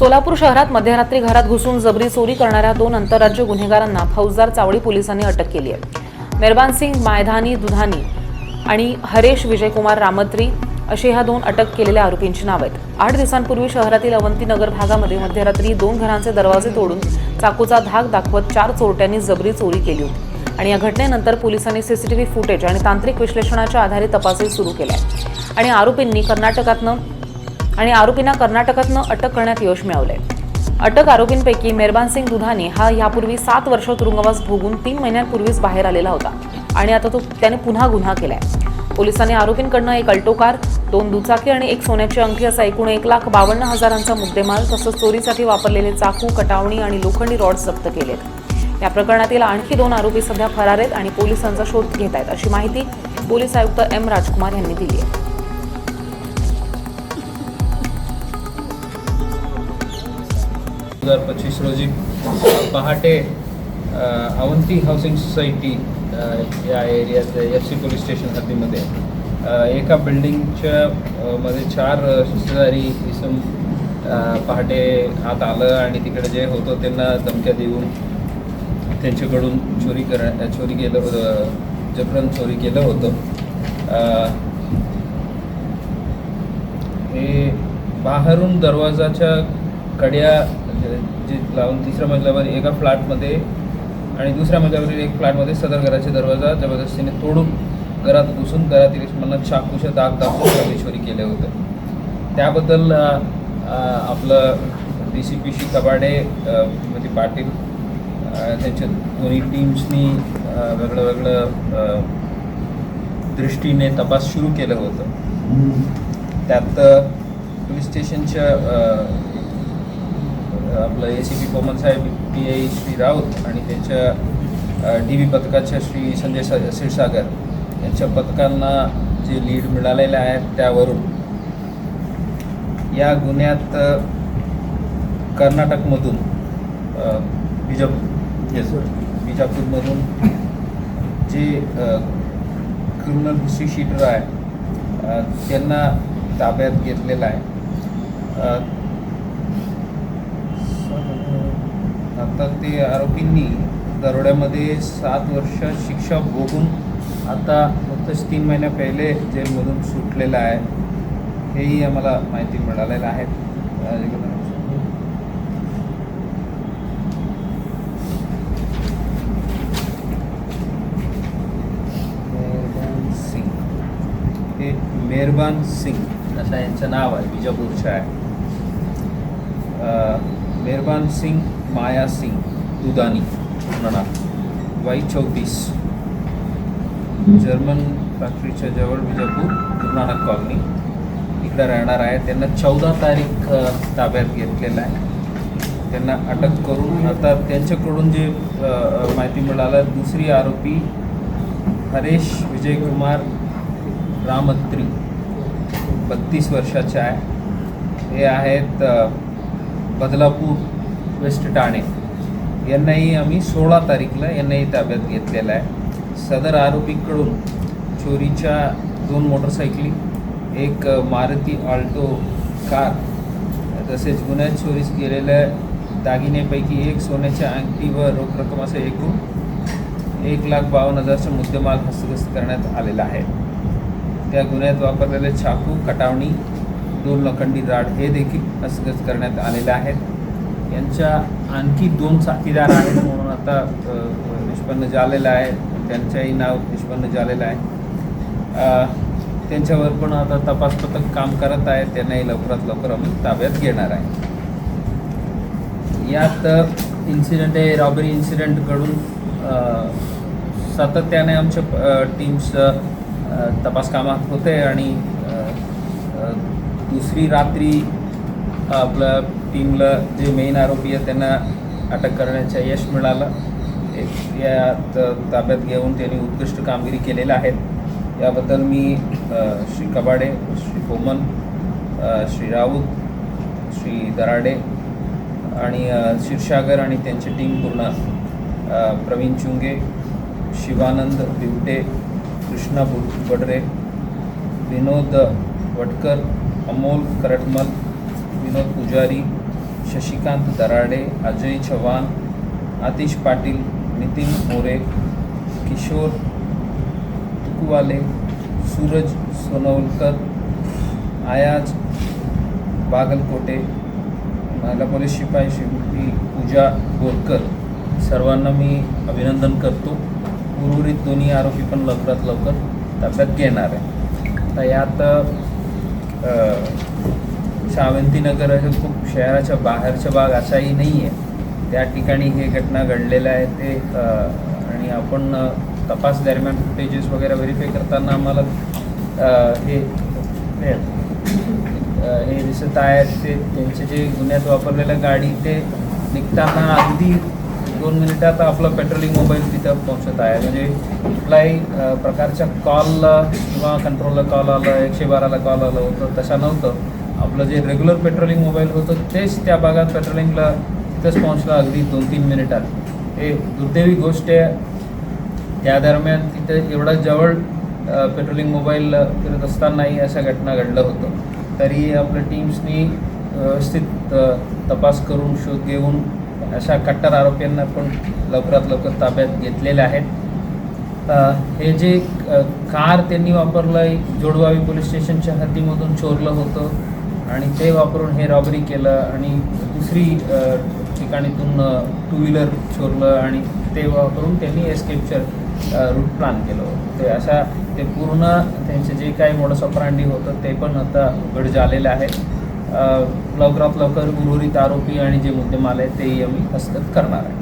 सोलापूर शहरात मध्यरात्री घरात घुसून जबरी चोरी करणाऱ्या दोन आंतरराज्य गुन्हेगारांना फौजदार चावडी पोलिसांनी अटक केली आहे. मेहरबान सिंग मायधानी दुधानी आणि हरेश विजयकुमार रामत्री अशी ह्या दोन अटक केलेल्या आरोपींची नाव आहेत. आठ दिवसांपूर्वी शहरातील अवंतीनगर भागामध्ये मध्यरात्री दोन घरांचे दरवाजे तोडून चाकूचा धाक दाखवत चार चोरट्यांनी जबरी चोरी केली होती. आणि या घटनेनंतर पोलिसांनी सीसीटीव्ही फुटेज आणि तांत्रिक विश्लेषणाच्या आधारे तपासही सुरू केल्या. आणि आरोपींनी कर्नाटकातनं आणि आरोपींना कर्नाटकातनं अटक करण्यात यश मिळवले अटक आरोपींपैकी मेहरबान सिंग दुधानी हा यापूर्वी सात वर्ष तुरुंगवास भोगून तीन महिन्यांपूर्वीच बाहेर आलेला होता आणि आता तो त्याने पुन्हा गुन्हा केलाय. पोलिसांनी आरोपींकडनं एक अल्टो कार दोन दुचाकी आणि एक सोन्याची अंगठी असा एकूण एक लाख बावन्न हजारांचा मुद्देमाल तसंच चोरीसाठी वापरलेले चाकू कटावणी आणि लोखंडी रॉड जप्त केलेत. या प्रकरणातील आणखी दोन आरोपी सध्या फरार आहेत आणि पोलिसांचा शोध घेत आहेत अशी माहिती पोलीस आयुक्त एम राजकुमार यांनी दिली आहे. हजार पच्चीस रोजी पहाटे अवंती हाऊसिंग सोसायटी या एरियात एफ सी पोलीस स्टेशन हद्दीमध्ये एका बिल्डिंगच्या मध्ये चार अ, शस्त्रधारी इसम पहाटे आत आलं आणि तिकडे जे होतं त्यांना धमक्या देऊन त्यांच्याकडून चोरी कर चोरी केलं होतं जबरन चोरी केलं होतं. हे बाहेरून दरवाजाच्या कड्या जे जे लावून तिसऱ्या मजल्यावर एका फ्लॅटमध्ये आणि दुसऱ्या मजल्यावरील एक फ्लॅटमध्ये सदर घराचे दरवाजा जबरदस्तीने तोडून घरात घुसून घरातील मला चाकूचे दाग दाखवून चोरी केले होते. त्याबद्दल आपलं डी सी पी शी कबाडे म्हणजे पाटील त्यांच्या दोन्ही टीम्सनी वेगळं वेगळं दृष्टीने तपास सुरू केलं होतं. त्यात पोलीस स्टेशनच्या आपलं ए सी पी कोमल साहेब पी आय श्री राऊत आणि त्यांच्या डी व्ही पथकाच्या श्री संजय स- क्षीरसागर यांच्या पथकांना जे लीड मिळालेले आहेत त्यावरून या गुन्ह्यात कर्नाटकमधून बिजापूर बिजापूरमधून जे क्रिमिनल हिस्ट्री शीटर आहे त्यांना ताब्यात घेतलेलं आहे. आता ते आरोपींनी दरोड्यामध्ये सात वर्ष शिक्षा भोगून आता फक्त तीन महिन्या पहिले जेलमधून सुटलेलं आहे. हेही आम्हाला माहिती मिळालेलं आहे. अ, मेहरबान सिंग हे मेहरबान सिंग. असं यांचं नाव आहे विजापूरचं आहे. मेहरबान सिंग माया सिंग दुदानी म्हणा वाई चौतीस. जर्मन फॅक्टरीच्या जवळ विजापूर गुरुनानक कॉलनी. इकडं राहणार आहे. त्यांना चौदा तारीख ताब्यात घेतलेला आहे. त्यांना अटक करून आता त्यांच्याकडून जे माहिती मिळालं दुसरी आरोपी हरेश विजयकुमार रामत्री बत्तीस वर्षाचे आहे. हे आहेत बदलापूर वेस्ट ठाणे यांनाही आम्ही सोळा तारीखला यांनाही ताब्यात घेतलेलं आहे. सदर आरोपीकडून चोरीच्या दोन मोटरसायकली एक मारुती आल्टो कार तसेच गुन्ह्यात चोरीस गेलेल्या दागिन्यापैकी एक सोन्याच्या अंगठी व रोख रक्कम असं एकूण एक लाख बावन्न हजारचा मुद्देमाल हस्तगस्त करण्यात आलेला आहे. त्या गुन्ह्यात वापरलेले चाकू कटावणी दोन लोखंडी राड हे देखील हस्तगत करण्यात आलेले आहेत यांच्या आणखी दोन साथीदार आहेत म्हणून आता निष्पन्न झालेलं आहे. त्यांचंही नाव निष्पन्न झालेलं आहे. त्यांच्यावर पण आता तपास पथक काम करत आहे. त्यांनाही लवकरात लवकर आम्ही ताब्यात घेणार आहे. यात इन्सिडेंट आहे रॉबरी इन्सिडेंटकडून सातत्याने आमच्या टीम्स तपास कामात होते आणि दुसरी रात्री आपलं टीमला जे मेन आरोपी आहेत त्यांना अटक करण्याचं यश मिळालं. एक ताब्यात घेऊन त्यांनी उत्कृष्ट कामगिरी केलेल्या आहेत याबद्दल मी श्री कबाडे श्री कोमन श्री राऊत श्री दराडे आणि अ, क्षीरसागर आणि त्यांची टीम पूर्ण प्रवीण चुंगे शिवानंद बिवटे कृष्णा बुड बडरे विनोद वटकर अमोल करटमल विनोद पुजारी शशिकांत दराडे अजय चव्हाण आतिश पाटील नितीन मोरे किशोर तुकुवाले सूरज सोनवलकर आयाज बागलकोटे महिला पोलीस शिपाई शिल्पी पूजा बोरकर. सर्वांना मी अभिनंदन करतो. उर्वरित दोन्ही आरोपी पण लवकरात लवकर ताब्यात घेणार आहे तर यात सावंतीनगर हे खूप शहराच्या बाहेरच्या भाग असाही नाही आहे त्या ठिकाणी हे घटना घडलेलं आहे ते आणि आपण तपास दरम्यान फुटेजेस वगैरे व्हेरीफाय करताना आम्हाला हे हे दिसत आहे. ते त्यांचे जे गुन्ह्यात वापरलेलं गाडी ते निघताना अगदी दोन मिनिटात आपलं पेट्रोलिंग मोबाईल तिथं पोहोचत आहे. म्हणजे कुठलाही प्रकारच्या कॉलला किंवा कंट्रोलला कॉल आलं एकशे बाराला कॉल आलं होतं तसं नव्हतं. आपलं जे रेग्युलर पेट्रोलिंग मोबाईल होतं तेच त्या भागात पेट्रोलिंगला तिथंच पोहोचलं अगदी दोन तीन मिनिटात. हे दुर्दैवी गोष्ट आहे. त्या दरम्यान तिथे एवढा जवळ पेट्रोलिंग मोबाईल फिरत असतानाही अशा घटना घडलं होतं तरी आपल्या टीम्सनी व्यवस्थित तपास करून शोध घेऊन अशा कट्टर आरोपींना पण लवकरात लवकर ताब्यात घेतलेले आहेत. हे जे कार त्यांनी वापरलं जोडवावी पोलीस स्टेशनच्या हद्दीमधून चोरलं होतं. आणि ते वापरून हे रॉबरी केलं आणि दुसरी ठिकाणीतून टू व्हीलर चोरलं आणि ते वापरून त्यांनी एस्केपचं रूट प्लॅन केलं होतं. ते अशा ते पूर्ण त्यांचे जे काही मोडस ऑपरांडी होतं ते पण आता उघड झालेलं आहे. लवकरात लवकर उर्वरित आरोपी आणि जे मुद्देमाल आहे तेही आम्ही हस्तगत करणार आहे.